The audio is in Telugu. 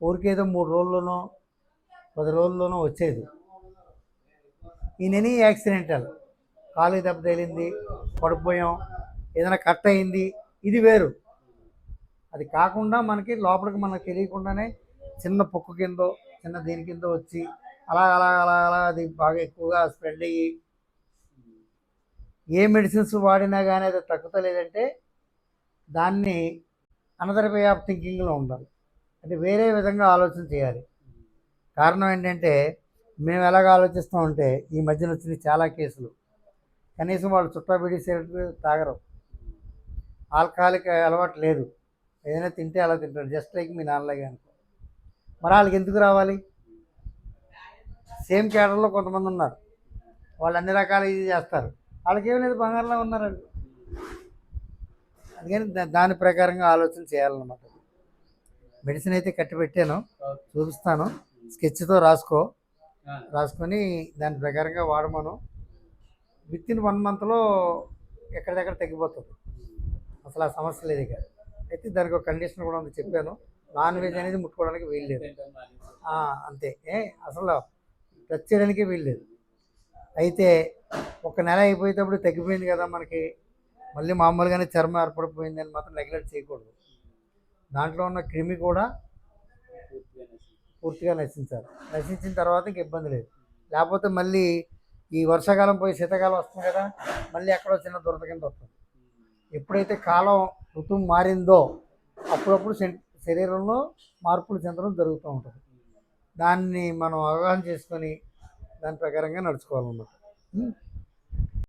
ఊరికేదో మూడు రోజుల్లోనో పది రోజుల్లోనో వచ్చేది. ఈయన ఎనీ యాక్సిడెంటల్. ఖాళీ దెబ్బ తగిలింది పడిపోయాం ఏదైనా కట్ అయింది ఇది వేరు. అది కాకుండా మనకి లోపలికి మనకు తెలియకుండానే చిన్న పొక్కు కింద చిన్న దీని కింద వచ్చి అలా అలా అలా అలా అది బాగా ఎక్కువగా స్ప్రెడ్ అయ్యి ఏ మెడిసిన్స్ వాడినా కానీ అది తగ్గుతలేదంటే దాన్ని అనదర్ వే ఆఫ్ థింకింగ్లో ఉండాలి. అంటే వేరే విధంగా ఆలోచన చేయాలి. కారణం ఏంటంటే మేము ఎలాగ ఆలోచిస్తామంటే ఈ మధ్యన వచ్చిన చాలా కేసులు. కనీసం వాళ్ళు చుట్టా సిగరెట్ తాగరు. ఆల్కహాలిక్ అలవాటు లేదు. ఏదైనా తింటే అలా తింటారు. జస్ట్ లైక్ మీ నాన్నలాగే అనుకో. మరి వాళ్ళకి ఎందుకు రావాలి? సేమ్ క్యాడర్లో కొంతమంది ఉన్నారు. వాళ్ళు అన్ని రకాల ఇది చేస్తారు. వాళ్ళకేమీ లేదు బంగారంలో ఉన్నారండి. అందుకని దాని ప్రకారంగా ఆలోచన చేయాలన్నమాట. మెడిసిన్ అయితే కట్టి పెట్టాను చూపిస్తాను. స్కెచ్తో రాసుకో. రాసుకొని దాని ప్రకారంగా వాడమను. విత్ ఇన్ వన్ మంత్లో ఎక్కడిదక్కడ తగ్గిపోతుంది. అసలు ఆ సమస్య లేదు ఇక. అయితే దానికి ఒక కండిషన్ కూడా ఉంది చెప్పాను. నాన్ వెజ్ అనేది ముట్టుకోవడానికి వీల్లేదు అంతే ఏ అసలు టచ్ చేయడానికి వీల్లేదు అయితే ఒక నెల అయిపోయేటప్పుడు తగ్గిపోయింది కదా మనకి. మళ్ళీ మామూలుగానే చర్మం ఏర్పడిపోయింది అని మాత్రం నెగ్లెక్ట్ చేయకూడదు. దాంట్లో ఉన్న క్రిమి కూడా పూర్తిగా నశించాలి నశించిన తర్వాత ఇంక ఇబ్బంది లేదు. లేకపోతే మళ్ళీ ఈ వర్షాకాలం పోయి శీతాకాలం వస్తుంది కదా మళ్ళీ ఎక్కడో చిన్న దురద కింద వస్తుంది. ఎప్పుడైతే కాలం ఋతువు మారిందో అప్పుడప్పుడు శరీరంలో మార్పులు చెందడం జరుగుతూ ఉంటుంది. దాన్ని మనం అవగాహన చేసుకొని దాని ప్రకారంగా నడుచుకోవాలన్నమాట.